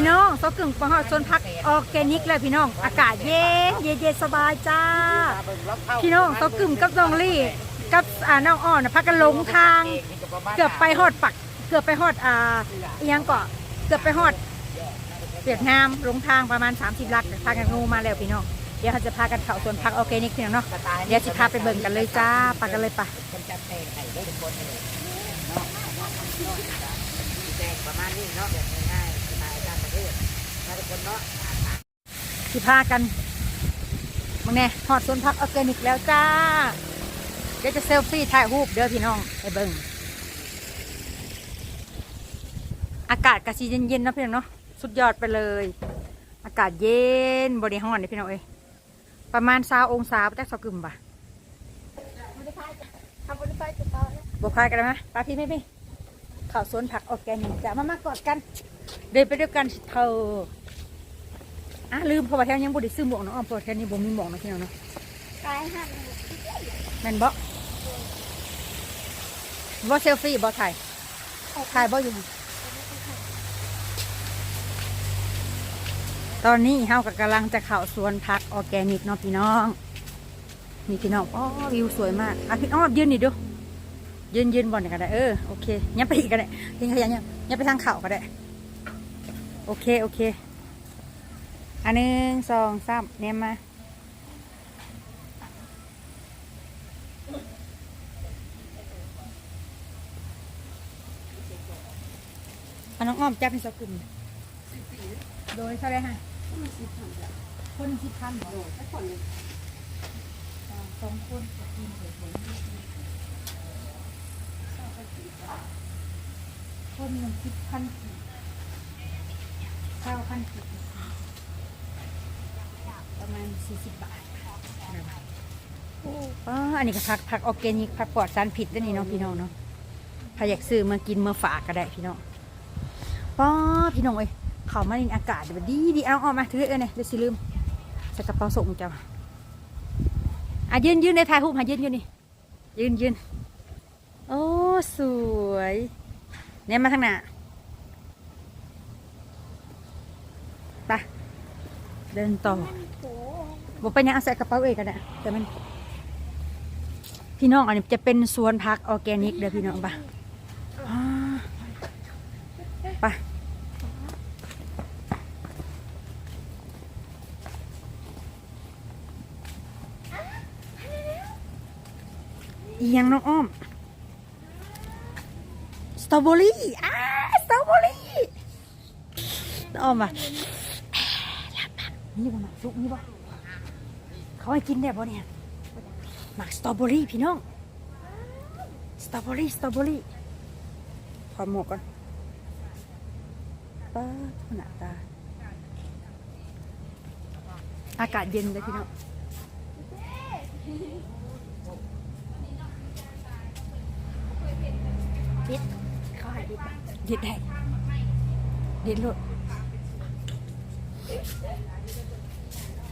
พี่น้องซอกึ่งปะฮอดโซนพักออร์แกนิกเลยพี่น้อง อากาศเย็นเย็นเย็นสบายจ้า พี่น้องซอกึ่งกับน้องลี่กับอ่าน้องอ้อนนะพักกันหลงทาง เกือบไปฮอดปัก เกือบไปฮอดอ่าเอิหยังเกาะเกือบไปฮอดเวียดนามหลงทางประมาณ 30ลักพากันงูมาแล้วพี่น้องเดี๋ยวเราจะพากันเข้าสวนพักออร์แกนิกพี่น้องเนาะเดี๋ยวจะพาไปเบิ่งกันเลยจ้าไปกันเลยปะคนจัดแตงให้ได้ทุกคนเลยแตงประมาณนี้เนาะแบบง่าย ๆสไตล์ต่างประทุกคนเนาะสิพากันมึงแน่ฮอดสวนพักออร์แกนิกแล้วจ้า เดี๋ยวจะเซลฟี่ถ่ายรูปเด้อพี่น้องไปเบิ่งอากาศกะสีเย็นๆเนาะพี่น้องเนาะสุดยอดไปเลย อากาศเย็นบริห้อนเลยพี่น้องเอ้ยประมาณซาองศาไปจักสกึมบ่ะบวกพายกันไหมปลาพี่ไม่พี่ข่าวสวนผักออร์แกนิกจะมามากอดกัน เดินไปด้วยกันสิเธออะลืมเพราะว่าแถวยังบ่ได้ซื้อหมวกเนาะอ้อมเพราะว่าแถวนี้บ่มีหมวกเนาะพี่น้องเนาะกายหันแม่นบ่บ่เซลฟี่บ่ถ่ายถ่ายบ่อยู่ ตอนนี้เฮาก็กำลังจะเข้าสวนผักออร์แกนิกเนาะพี่น้องนี่พี่น้องอ๋อวิวสวยมากอะพี่อ้อมยืนนี่ดูยืนยืนบอลก็ได้เออโอเคยับไปอีกก็ได้ทิ้งขยะเนี่ยยับไปทางเข่าก็ได้ โอเค โอเค อันหนึ่งสองสามเนี่ยมา เอาน้องอ้อมจับให้สกกลุ่มโดยเท่าไหรฮะคนสิบพันโดยสักคนหนึ่งสองคนคนหนึ่งสิบพันกี่ เก้าพันกี่ประมาณสี่สิบบาทอ๋ออันนี้ก็ผักผักออร์แกนิกผักปลอดสารพิษด้วยนี่เน้องพี่น้องเนาะถ้าอยากซื้อมากินมาฝากก็ได้พี่น้องป้าพี่น้องเอ้ยเขามาในอากาศแบบดีดีเอาออกมาถือเอ้ยเนี่ยเดี๋ยวสิลืมใส่กระเป๋าส่งจ้าอะยืนยืนในถ่ายรูปหายืนยืนนี่ยืนยืนโอ้สวยเนี่ยมาทางหน้าไป เดินต่อบอกไปยังเอาใส่กระเป๋าเองกันนะแต่มัน พี่น้องอันนี้จะเป็นสวนพักออร์แกนิกเด้อพี่น้องปะอ่าไปอียังน้องอ้อม สตรอเบอรี่ อ้า สตรอเบอรี่น้องอ้อมอะ นี่บ่หมักซุกนี่บ่เขาให้กินได้บ่เนี่ยหมักสตรอเบอรี่พี่น้องสตรอเบอรี่สตรอเบอรี่ถอดหมวกก่อนป้าหน้าตา อากาศเย็นเลยพี่น้องปิดเขาหายปิดเด็ดได้เด็ดโลด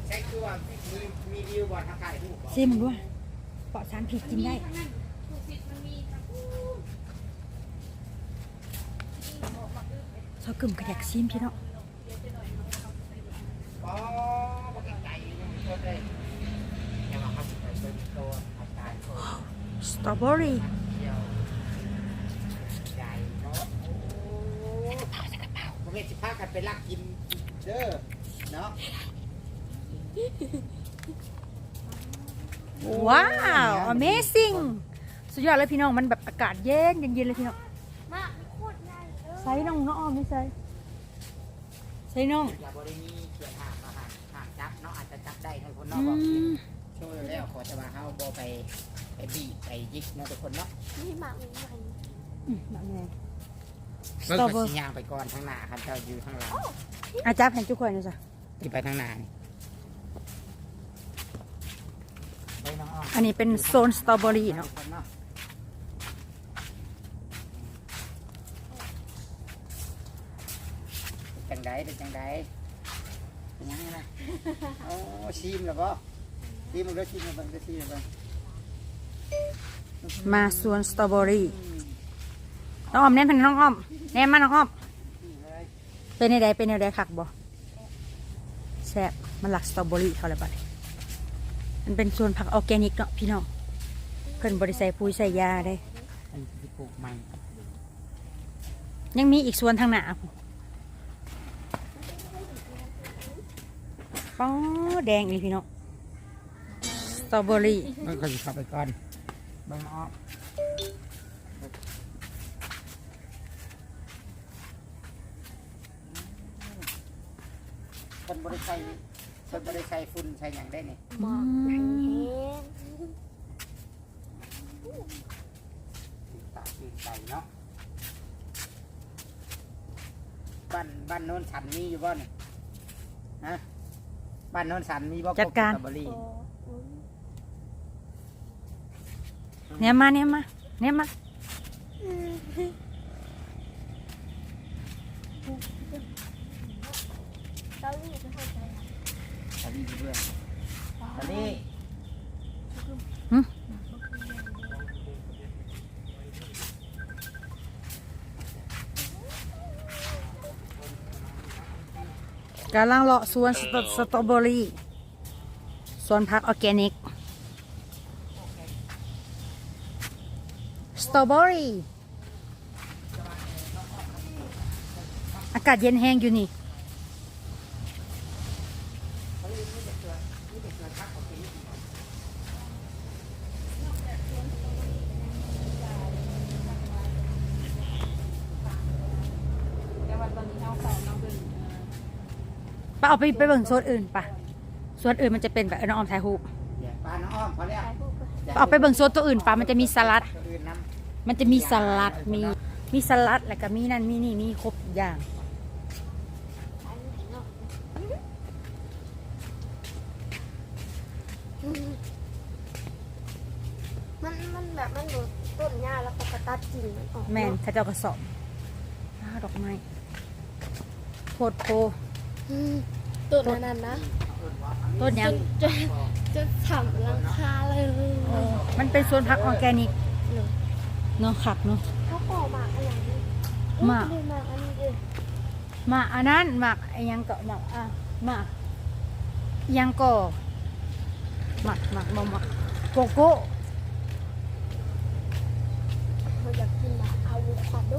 ใช่คือว่ามีมีวิวบอลทางถ่ายรูปซิมด้วยปลอดสารผิดกินได้ซอกึ่มกระยักซิมพี่น้องอ๋อบอกไก่ตัวเลยยังมาครับเป็นตัวทางถ่ายรูปสตรอเบอรี่เดียวใหญ่เนาะโอ้ผมเห็นสิพากันไปลักกินเด้อเนาะ ว้าว amazing สุดยอดเลยพี่น้องมันแบบอากาศเย็นเย็นๆเลยพี่น้องมากโคตรง่ายเออใส่น้องน้องอ้อมไม่ใส่ใส่น้องอย่าบริมีเขียนหางมาหางหางจับเนาะอาจจะจับได้ทั้งคนอืเนาะบอกมช่วยแล้วขอจะมาเฮาบอไปไปบีบไปยิกเนาะทุกคนเนาะนี่หมากใหม่อืมแบบไงเบิ่งต่อก็เบิ่งสิย่างไปก่อนข้างหน้าครับเจ้าอยู่ข้างหลังอาจับให้ทุกคนนะจ๊ะที่ไปข้างหน้านี่ไปน้ องอ้อมอันนี้เป็นโซนสตรอเบอรี่เนาะจังไดเป็นจังไดเป็นยังไงนะโอ้ชิมแล้วบ่ชิมมันก็ชิมมันก็ชิมมันมาสวนสตรอเบอรี่น้องอ้อมแน่นทางน้องอ้อมแน่นมาน้องอ้อมเลยเป็นในใดเป็นในใดคักบ่แซ่บมันหลักสตรอเบอรี่เขาเลยบัดนี้ มันเป็นส่วนผักออร์แกนิกเนาะพี่น้องเพิ่นบริใส่ปุ๋ยใส่ยาได้อันที่ปลูกใหม่ยังมีอีกส่วนทางหน้าพุ่นป้อแดงอีกพี่น้องสตรอเบอรี่มันก็จะเข้าไปก่อนเบิ่งออกคนบริใส่ คนบริใส่ฝุ่นใส่อย่างได้นี่หมอกแห้งตาตื่นใจเนาะบ้านบ้านโน้นสันมีอยู่บ่เนี่ยฮะบ้านโน้นสันมีบ่จัดการสตอเบอรี่โอ้อืมเนี่ยมาเนี่ยมาเนี่ยมา เกาหลีจะเข้าใจอะ สาลีอยู่ด้วยสาลีกำลังเลาะสวนสตรสตรอเบอรี่สวนผักออร์แกนิก สตรอเบอรี่ อากาศเย็นแห้งอยู่นี่ ปะเอาไปไปเบิ่งโซนอื่นปะโซนอื่นมันจะเป็นแบบเออน้องออมถ่ายรูปเดี๋ยวปลาน้องอ้อมพอแล้วถ่ายรูปไปเอาไปเบิ่งโซนตัวอื่นปะมันจะมีสลัดตัวอื่นน้มันจะมีสลัดมีมีสลัดแล้วก็มีนั่นมีนี่มีครบทุกอย่าง ถ่ายรูปเนาะอืมมัน มันแบบมันดูต้นหญ้าแล้วก็กระตัดกิ่งมันออกแม่นเนาะเขาเจ้ากระสอบอ้าวดอกไม้โพดโพอืมต้นอันนั้นนะต้นหยังจะจะทำหลังคาเลยมันเป็นสวนผักออร์แกนิกเนาะขักเนาะ เขาขอหมากอะไรนี่หมากเอ้ยหมากอันนี้ดิหมากอันนั้นหมากไอ้หยังก็หมากอะหมากอิหยังก็หมากหมากหมากหมากโกโก้ เขาอยากกินหมากอะโวคาโด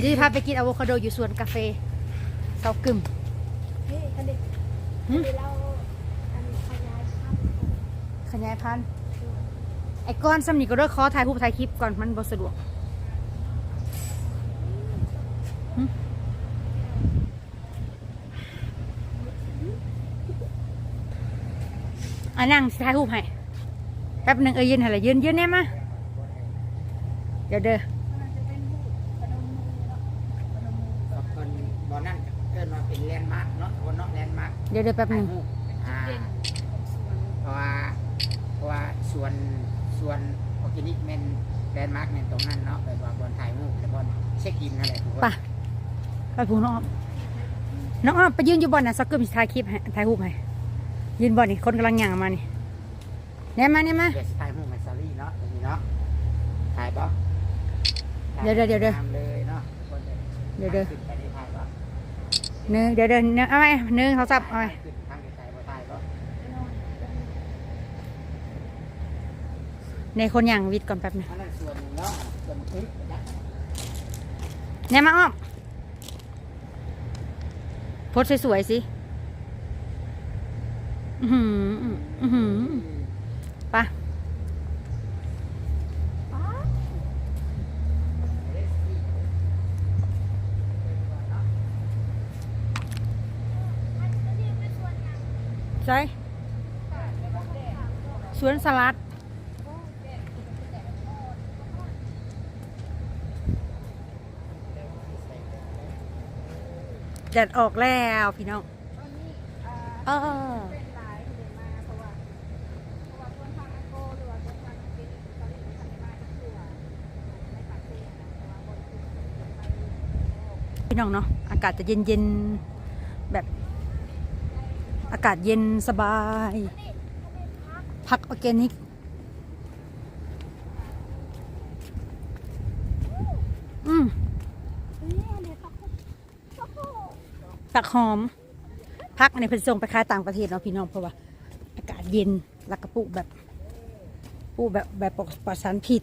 เดี๋ยวจะพาไปกินอะโวคาโดอยู่สวนกาแฟเซากึมเฮ้ยอันนี้หึอันนี้เราอันนี้ขยายพันธุ์ขยายพันธุ์ไอ้ก้อนสำนีก็ด้วยขอถ่ายรูปถ่ายคลิปก่อนมันบ่สะดวกหึอะนั่งสิถ่ายรูปให้แป๊บหนึ่งเออยืนให้ละยืนยืนเนี่ยมา เดี๋ยวเด้อำกับคนบ่อนั่นเกินมาเป็นแลนด์มาร์กเนาะบนเนาะแลนด์มาร์กเดี๋ยวเดี๋ยวแป๊บหถ่ายนึ่งรูปอ่าเพราะว่าเพราะว่าส่วนส่วนออร์แกนิกแมนแลนด์มาร์กแมนตรงนั้นเนาะแบบว่าบนถ่ายรูปแล้วบนเช็คอินอะไรทุกคนไปไปผูน้องอ้อมน้องอ้อมไปยืนอยู่บอนน่ะสักกึมสิถ่ายคลิปให้ถ่ายรูปให้ยืนบอนนี่คนกำลังย่างมานี่เนี่ยมาเนี่ยมาเดี๋ยวสิถ่ายรูปมาซารี่เนาะตรงนี้เนาะถ่ายปะ เดี๋ยวเดี๋ยวเดี๋ยวเดี๋ยวตามเลยเนาะคนเลยเดี๋ยวเดี๋ยว ขึ้นไปได้ถ่ายปะหนึ่งเดี๋ยวเดี๋ยวหนึ่งเอาไหมหนึ่งเขาสับเอาไหมขึ้นทางไกลๆบ่ถ่ายปะในคนอย่างวิทย์ก่อนแป๊บหนึงอันนั้นส่วนหนึ่งเนาะส่วนคลิปนะเนี่ยมาอ้อมโพสสวยๆสิอือหืออือหือไปะ ป๊า ใช่สวนสลัดแดดออกแล้วพี่น้องเออพี่น้องเนาะอากาศจะเย็นๆแบบ อากาศเย็นสบาย ผักออร์แกนิก อืมนี่อันนี้ข้าวโพดข้าวโพดผักหอมพักในเพิ่นส่งไปขายต่างประเทศเนาะพี่น้องเพราะว่า อากาศเย็นแล้วก็ปลูกแบบปลูกแบบแบบปลอดสารพิษ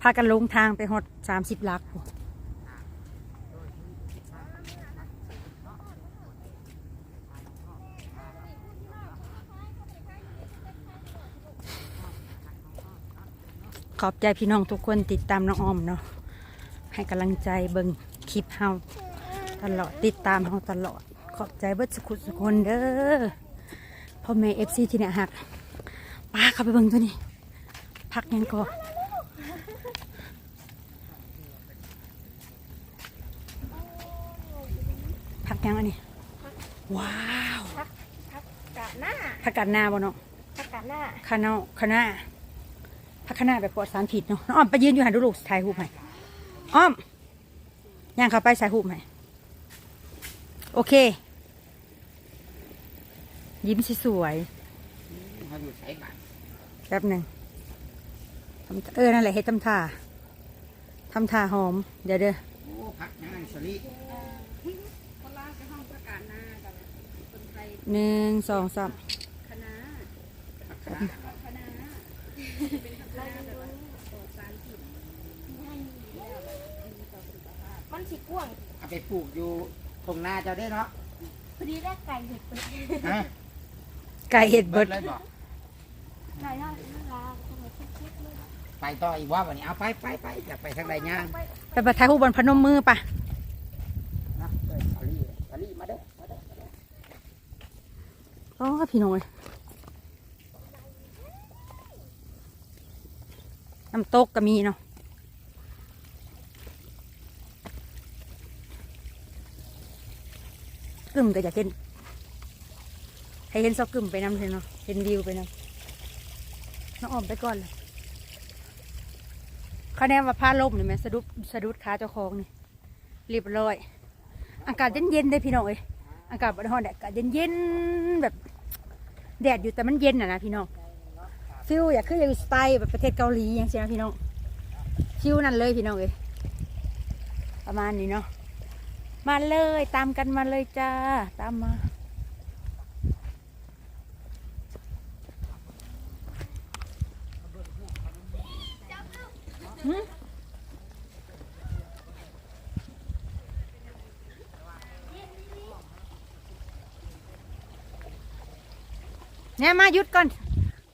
พากันลงทางไปฮอดสามสิบลักพู้น ขอบใจพี่น้องทุกคนติดตามน้องออมเนาะให้กำลังใจเบิ่งคลิปเฮาตลอดติดตามเฮาตลอด ขอบใจเบิดสุขุสุคนเด้อพ่อแม่เอฟซีที่เนี่ยหักป้าเข้าไปเบิ่งตัวนี้ พักยังก่อนพักยังอันนี้ ว้าว พักพักกะหน้า พักกัดหน้าบ่เนาะพักกะหน้าคาเนาคานา พักคานาแบบปลอดสารผิดเนาะอ้อมไปยืนอยู่หันดูลูกถ่ายรูปให้อ้อมย่างเข้าไปถ่ายรูปให้โอเค ยิ้มสวยๆแป๊บหนึ่งเออนั่นแหละเฮ็ดทำท่าทำท่าหอม เดี๋ยวเด้อพักงไงสลิหนึ่งสองสามพักขนาด มันสิกว้างเอาไปปลูกอยู่ทงนาเจ้าได้เนาะพอดีได้ไก่เห็ดเปิดฮะไก่เห็ดเบิดเลยบอกไก่น่าน่ารักทำไมคิดๆเลยไปต่ออีกว่าวันนี้เอาไปไปไปอยากไปทางใดย่างไปไปถ่ายรูปบนพนมมือปะนะเอ้ยสลิสลิมาเด้อมาเด้อมาเด้ออ๋อพี่น้อย น้ำตกก็มีเนาะกึ่มก็อยากเห็นให้เห็นซอกกึ่มไปน้ำเลยเนาะเห็นวิวไปนำน้องออมไปก่อนเลยเขาแน่ว่าผ้าล่มนี่ไหมสะดุดสะดุดขาเจ้าของนี่เรียบร้อย อากาศเย็นๆได้พี่น้องเอ้ยอากาศบริหารแดดอากาศเย็นๆแบบแดดอยู่แต่มันเย็นอะนะพี่น้อง ฟิลอยากขึ้นอยากสไตล์แบบประเทศเกาหลีอย่างเช่นพี่น้องฟิลนั่นเลยพี่น้องเอ้ยประมาณนี้เนาะมาเลยตามกันมาเลยจ้าตามมาหึเนี่ยมาหยุดก่อน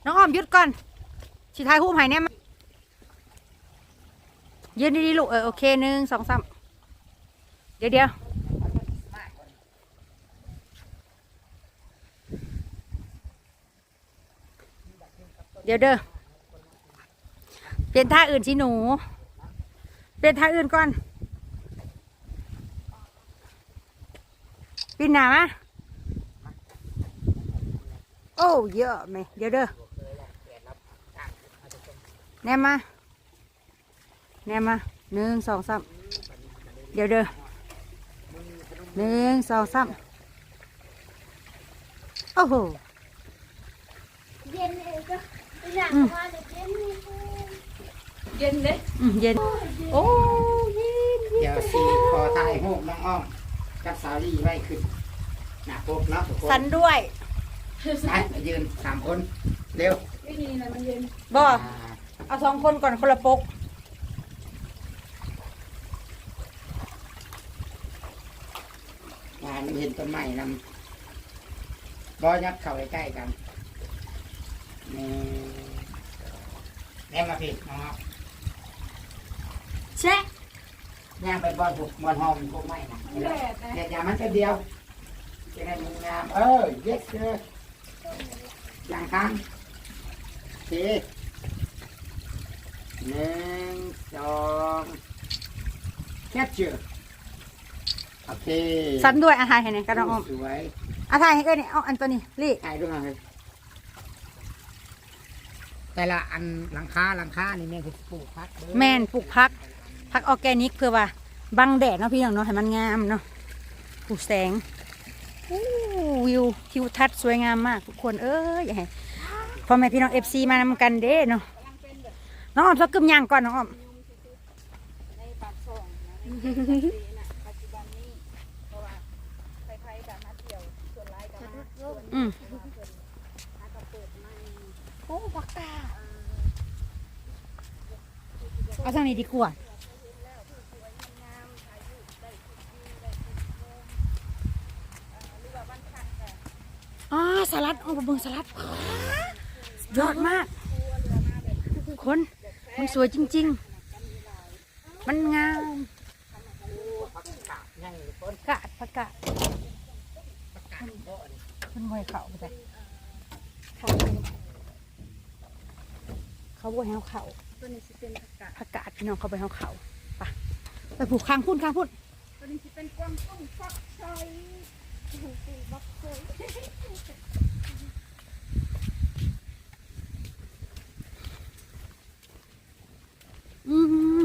น้องอ้อมหยุดก่อนสิทายหูปให้เนี่ยมายืนดีๆลูกเออโอเคหนึ่งสองสามเดี๋ยวเดี๋ยวเดี๋ยวเด้อเปลี่ยนท่าอื่นสิหนู เปลี่ยนท่าอื่นก่อนปีนหนามะโอ้เยอะไหมเดี๋ยวเด้อ แนมมาแนมมาหนึ่งสองสามเดี๋ยวเด้อหนึ่งสองสามโอ้โหเย็นเองก็อยากมาเด็กเย็นนี่อืมเย็นโอ้เย็นเย็เดี๋ยนวสีคอถ่ายหูปน้องอ้อมกับสาวลี่ไว้ขึ้นหน้าปกเนาะทุกคนสันด้วยไปมายืนสามคนเร็วบ่อ่าเอาสองคนก่อนคนละปกงานเห็นต้นไม้นำบ่ยับเข้าใกล้ๆกันนี่แม่มาพี่น้องอ้อมแช่ย่างไปบอลผูกบอลหอมพวกไม้นะเด็ดยามันแค่เดียวจะได้มีงามเออ yes เลยอย่างครั้งโอเค หนึ่งสองแคปเจอร์โอเคสันด้วยอาหารให้เนี่ยกระดองออมสวยอาทายให้เอ้ยนี่เอาอันตัวนี้รีถ่ายด้วยเลยแต่ละอันหลังคาหลังคานี่แม่คือปลูกพักเด้อแมนปลูกพักพักออร์แกนิกเพื่อว่าบังแดดเนาะพี่น้องเนาะให้มันงามเนาะปลูกแสงอู้วิวทิวทัศน์สวยงามมากทุกคนเอ้ยอย่าให้พ่อแม่พี่น้องเอฟซีมานำกันเด้เนาะ น้องออมสักกึมยางก่อนน้องออมในปาอ้หักตาอ๋อข้าวมโอ้ปากตาเอาทางนี้ดีกว่าอ๋อสลัดโอ้บะเบิงสลัดยอดมาก คน มันสวยจริง ๆ มันงามยังคนกาดประกาศประกาศบ่อนมันมวยเขาไปเลยเขาเขาบวยให้เขาตัวนี้สิเป็นผักกาดประกาศพี่น้องเขาไปให้เขาไปไปผูกคางพุ่นคางพุ่นตัวนี้สิเป็นกวางตุ้งฟักไส้ตุ้งบักไส้ อืม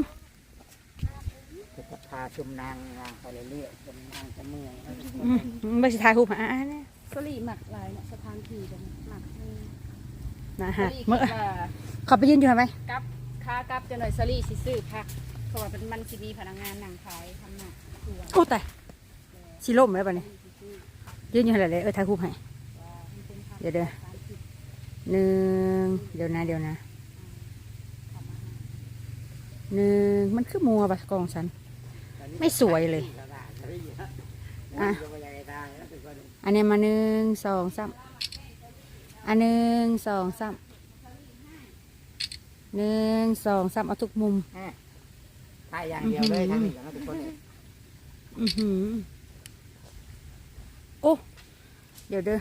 จะพา ชุมนางนางไปเรื่อยๆจนนางจะเมื่อยอืมไม่ใช่ทายหูมาอะเนี่ยสลีหมักหลายเนี่ยสะพานผีกันหมักนี่นะสฮะลีเมื่อคิดว่าเขาไปยืนอยู่ไหมกับค้ากับจะหน่อยสลีสิซื้อพักเพราะว่าเป็นมันสิมีพนักงานนั่งขายทำหนักทัวร์โอ้แต่ชิล่มแล้วปะเนี่ยยืนอยู่อะไรเลยเออทายหูให้มันเป็นพักเดี๋ยวเดี๋ยวการผิดหนึ่งเดี๋ยวนะเดี๋ยวนะทำอาหารหนึ่งมันคือมัวปะกองฉัน ไม่สวยเลย อะ อันนี้มาหนึ่งสองสามอันหนึ่งสองสามหนึ่งสองสามเอาทุกมุม ถ่ายอย่างเดียวเลยทั้งนี้นะทุกคนอือหือโอ้เดี๋ยวเด้อ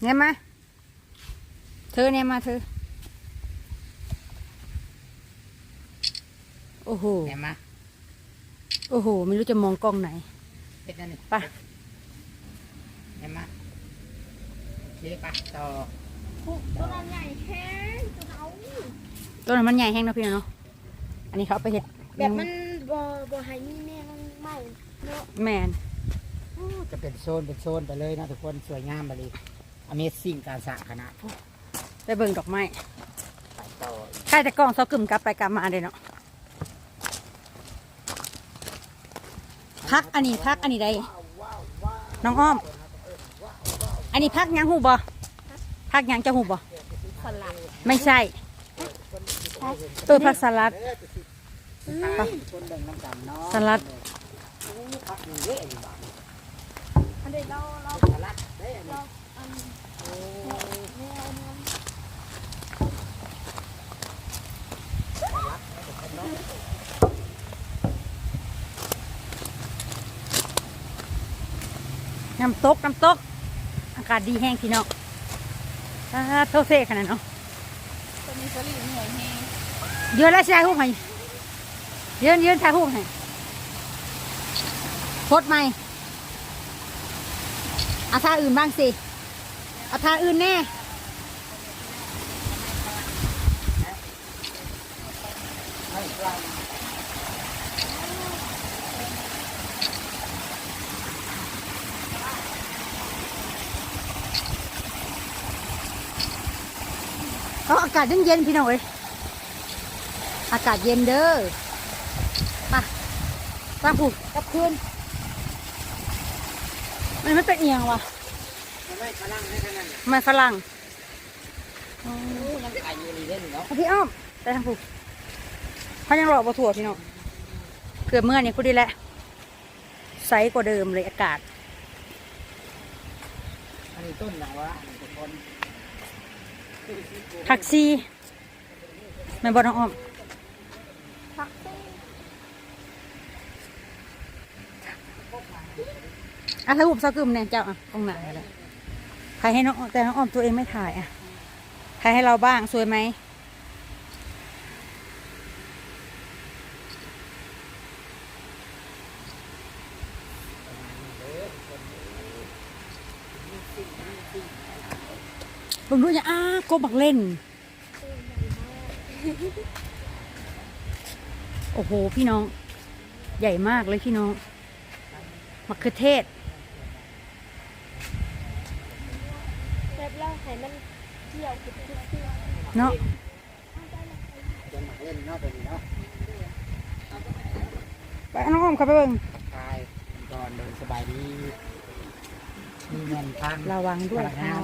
เนี่ยมา เธอเนี่ยมาเธอ โอ้โหเห็นไหมโอ้โห ไม่รู้จะมองกล้องไหน เป็นนั่นนี่ไปเห็นไหมโอเคไปต่อตัวนั้นใหญ่แค่ตัวเอาต้นนั้นมันใหญ่แห้งเนาะพี่เนาะ อันนี้เขาเอาไปเห็ดแบบมันบ่บ่ให้มีแม่มันไหม้เนาะแมนจะเป็นโซนเป็นโซนไปเลยนะทุกคนสวยงามไปเลย Amazing การสร้างคณะ ไปเบิ่งดอกไม้ไปต่อใช่แต่กล้องเซากึ่มกลับไปกลับมาเลยเนาะพักอันนี้พักอันนี้ได้น้องอ้อม อันนี้พักหยังหูบ่พักหยังจะหูบ่สลัดไม่ใช่เออพักสลัดไปคนเดินน้ำกันเนาะสลัดโอ้พักหนึ่งเยอะอยู่บ้างอันนี้เราเราสลัดได้อันนี้ เราอันแม่เอาน้ำ น้ำตกน้ำตก อากาศดีแห้งพี่น้องอ่าโทษเซ่ขนาดเนาะตัวนี้สลีเหนื่อยแฮงเยืนแล้วใช่หูให้ยืนยืนถ่ายหูให้โพดไหมเอาท่าอื่นบ้างสิ เอาท่าอื่นแน่ ก็อากาศเย็นๆพี่น้องเอ้ยอากาศเย็นเด้อไปตามผูกกลับคืนมันไม่เป็นเอียงวะไม่ฝรั่งให้ขนาดนี้มันฝรั่งยังขายอยู่ดีเด่นเนาะเอาพี่อ้อมไปทางผูกเขายังรอบ่ถั่วพี่น้องเกือบเมื่อนี่พูดดีแหละใสกว่าเดิมเลยอากาศ อันนี้ต้นหนังวะอันนี้ทุกคน ผักซีแม่บอน้องอ้อมผักซี่อะถ้าหุบซากึมเนี่ยเจ้าอะตรงไหนอะไรถ่ายให้น้องแต่น้องอ้อมตัวเองไม่ถ่ายอะถ่ายให้เราบ้างสวยไหม ผมดูอย่างอ้าโกบักเล่น โอ้โห พี่น้อง ใหญ่มากเลยพี่น้องมะเขือเทศแบบเราให้มันเกี่ยวทุกเสื้อเนาะจะมาเล่เนาะไปน้องอ้อมเข้าไปเบิ่งตายก่อนเดินสบายดีมีเงินทางระวังด้วยพนักงาน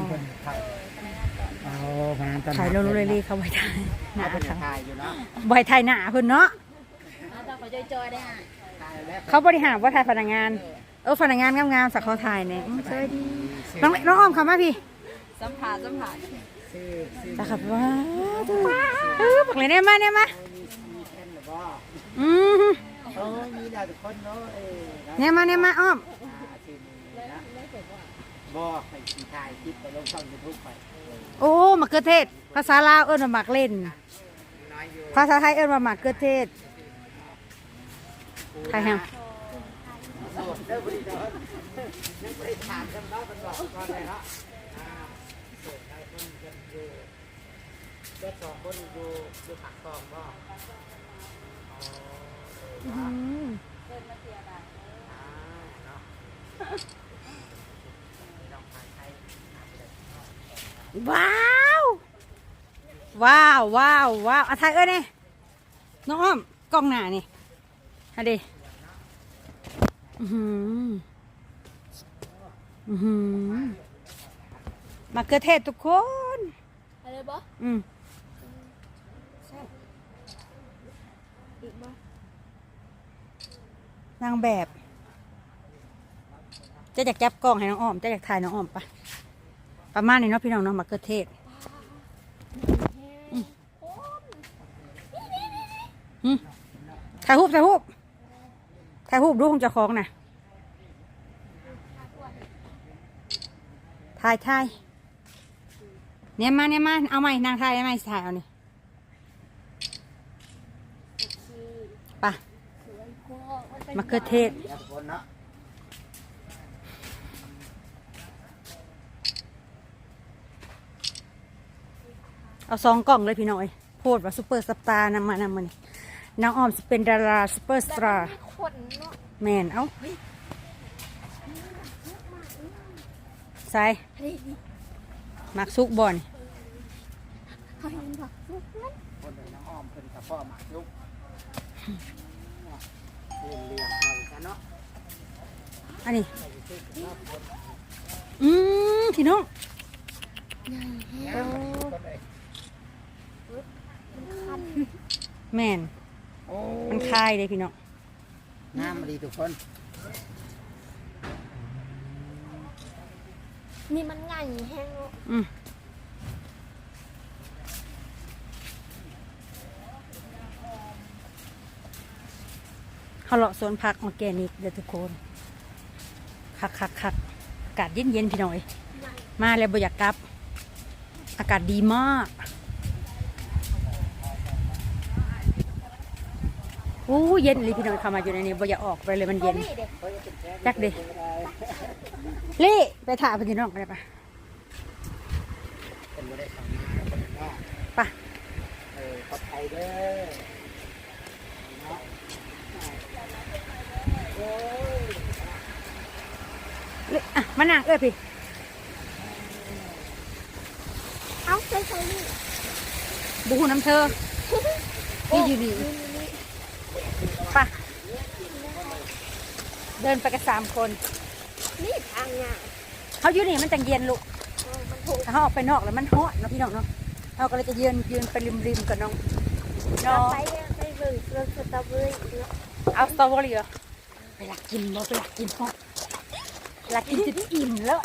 เพิ่นเข้าเอาพนักงานตอนถ่ายลงเลยเลยเขาไว้ถ่ายหน้าเอาเป็นเขาถ่ายอยู่เนาะไว้ถ่ายหน้าเพิ่นเนาะต้องไปจอยๆได้ฮะถ่ายแล้วเขาบริหารว่าถ่ายพนักงาน เออพนักงานงามๆสักเขาถ่ายเนี่ยอืมสวัสดีน้องน้องอ้อมเข้ามาพี่สัมผัสสัมผัสซื้อซื้อตาขับว้าเออบอกเลยเนี่ยมาเนี่ยมามีมีเส้นหรือว่าอืมโอ้ยมีแล้วทุกคนเนาะเอ้ยนะเนี่ยมาเนี่ยมาอ้อมอ่าชื่อนี้นะบอกให้สีถ่ายคลิปไปลงช่องยูทูบไป โอ้มะเขือเทศ ภาษาลาวเอิ้นว่าหมากเล่น ภาษาไทยเอิ้นว่าหมากเขือเทศไทยแฮมโสดเด้อบริโภคยังไม่ ว้าวว้าวว้าวว้าวอะไทยเอ้ยเนี่ยน้องอ้อมกล้องหน้านี่ฮะดิอือหืออือหือมะเขือเทศทุกคนอะไรบ่อืมอีกบ่นางแบบเจะอยากจับกล้องให้น้องอ้อมเจะอยากถ่ายน้องอ้อมปะ ประมาณนี้เนาะพี่น้องเนาะมะเขือเทศอืมถ่ายรูปถ่ายรูปถ่ายรูปดูของเจ้าของน่ะถ่ายถ่ายเนี่ยมาเนี่ยมาเอาใหม่นางถ่ายได้ไหมถ่ายเอานี่ไปะสวยโคมันเป็นมะเขือเทศ เดี๋ยวทุกคนเนาะเอาสองกล่องเลยพี่น้อยโพดว่าซูเปอร์สตาร์นำมานำมานี่น้องออมสิเป็นดาราซูเปอร์สตาร์คนเนาะแมนเอ้าใส่เฮ้ยนี่มักซุกบอลเขาเห็นผักฟุกนั้นคนเป็นน้องอ้อมเป็นกับพ่อหมากลุกเรียนเรียนเอาอีกแล้วเนาะอันนี้อืมพี่น้องคัน แมนโอ้มันคายเลยพี่น้องงามดีทุกคนนี่มันง่ายแห้งเนาะอืมเขาเลาะสวนผักออร์แกนิกเด้อทุกคนคักคักคักอากาศเย็นเย็นๆพี่น้อยมาแล้วบ่อยากกลับ อากาศดีมาก อ้เย็นเลยพี่น้อยเข้ามาอยู่ในนี้บ่อยากออกไปเลยมันเย็นนี่เด็กจักเด้ลี่ไปถ่ายพี่น้องกันได้ปะเป็นไม่ได้ทำงานเป็นเนาะปะเออขอบใจเด้อเนาะโอ้ยลี่อะมานั่งเอ้ยพี่เอาใส่ใส่นี่บูน้ำเธอนี่อยู่นี่ นี่นี่ ปะ เดินไปกันสามคน นี่ทางง่ายเขาอยู่นี่มันจังเย็นลูกเออมันถูกถ้าเขาออกไปนอกแล้วมันฮอตเนาะพี่น้องเนาะเขาก็เลยจะยืนยืนไปริมริมๆกับน้องน้องไปไปเบิ่งเรื่องสตรอเบอรี่เนาะเอาสตรอเบอรี่เหรอไปหลักกินบ่ไปหลักกินฮอตหลักกินจนอิ่มแล้ว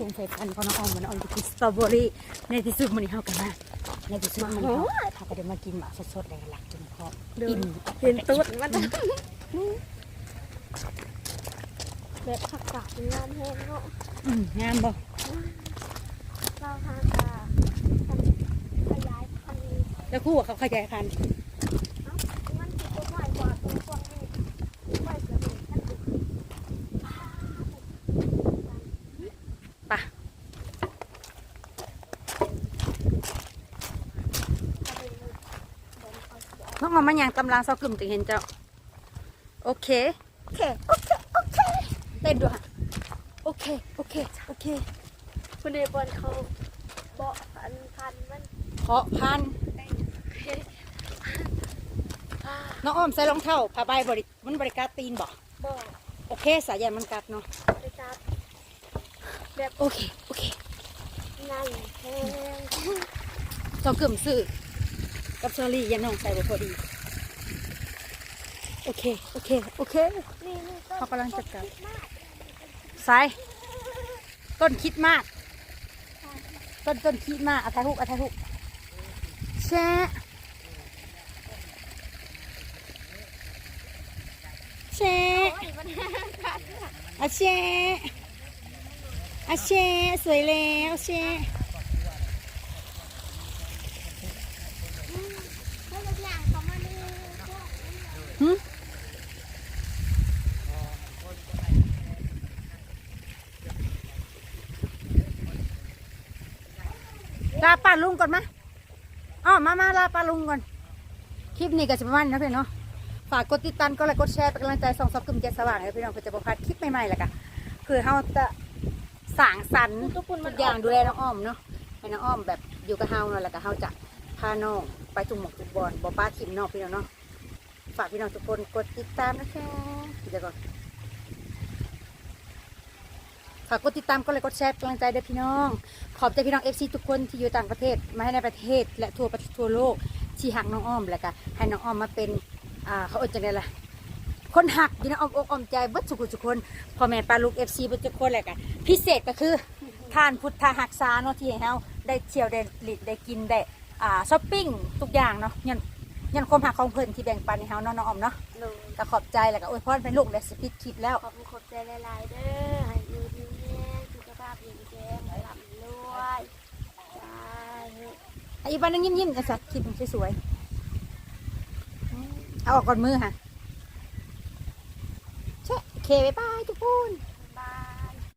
สงสัยพันธุ์ของน้องออมมันออมจะกินสตรอเบอรี่ในที่สุดมันนี่เขากันมา ในที่สุดมันเขาเขาก็เดี๋ยวมากินหมากสดๆเลยหลักกินพออิ่มเห็นตุ๊ดมันแบบผักกาดงามแห้งเนาะอืมงามบ่เราทานตาขยายพันธุ์แล้วคู่กับเขาขยายพันธุ์ เอ้ามันสิตัวใหญ่กว่าตัวพวกนี้ใหญ่กว่านี้กัน ปะ น้องออมมันยังตำรางเศร้ากลุ่มจึงเห็นเจ้า โอเค โอเค โอเค โอเคเต้นด้วยค่ะโอเค โอเค โอเค คุณเดบอลเขาบอกพันพันมันเพาะพันธุ์พัป้าน้องอ้อมใส่รองเท้าผ้าใบบริมันบริการตีนบ่บอกโอเค สายใยมันกัดเนาะไปจับโอเค โอเคนั่นแพงเจ้ากึ่มซื้อกับเชอรี่อยันน้องใส่บ่พอดีโอเค โอเค โอเคนี่นี่ต้นเขากำลังจัดการคิมากใส่ต้นคิดมาก ต้นต้นคิดมากเอาทายหุกเอาทายหุกแช่แช่โอ้ยมันกัดอาแช่อาแช่สวยแล้วแช่ ถ้าเราอย่างเขามานี่พวก หึลาป้าลุง ก่อนมะอ๋อมามาลาป้าลุงก่อน คลิปนี้ก็จะประมาณนี้นะพี่องเนาะ ฝากกดติดตามก็ไลค์กดแชร์เป็นกำลังใจส่องซับกลุ่มใจสว่างให้พี่น้องเพื่อจะประพลาดคลิปใหม่ๆแหละกันคือเขาจะสร้างสรรค์ทุกอย่างดูแลน้องอ้อมเนาะให้น้องอ้อมแบบอยู่กับเฮาเนาะแล้วก็เฮาจะพาน้องไปจุ่มหมกจุ่มบอลบ่ป้าทิมนองพี่น้องเนาะ ฝากพี่น้องทุกคนกดติดตามนะคะเดี๋ยวก่อน ฝากกดติดตามก็เลยกดแชร์เป็นกำลังใจเด้อพี่น้อง ขอบใจพี่น้องเอฟซีทุกคนที่อยู่ต่างประเทศมาให้ในประเทศ และทั่วประเทศทั่วโลกที่หักน้องอ้อมแล้วก็ให้น้องอ้อมมาเป็นอ่าเขาเอิ้นจังไดล่ะคนหักอยู่ในอ้อมอกอ้อมใจเบิดทุกคนทุกคนพ่อแม่ปลาลูกเอฟซีเบิดทุกคนแหละกันพิเศษก็คือท่านพุทธหักษาเนาะที่ให้เฮาได้เที่ยวได้ลิดได้กินได้อ่าช้อปปิ้งทุกอย่างเนาะยันยันความหักของเพิ่นที่แบ่งปันให้เฮาเนาะน้องอ้อมเนาะหนูก็ขอบใจแล้วก็อวยพรเป็นลูกและสปิดคลิปแล้วขอบคุณขอบใจหลายๆเด้อให้อยู่ดีแม่สุขภาพดีแข็งหลับรวยสาธุ อีกบ้านนึงยิ้มๆไอ้สัตว์คลิปมันสวยๆเอาออกก่อนมือค่ะเช็คเคไปบายทุกคน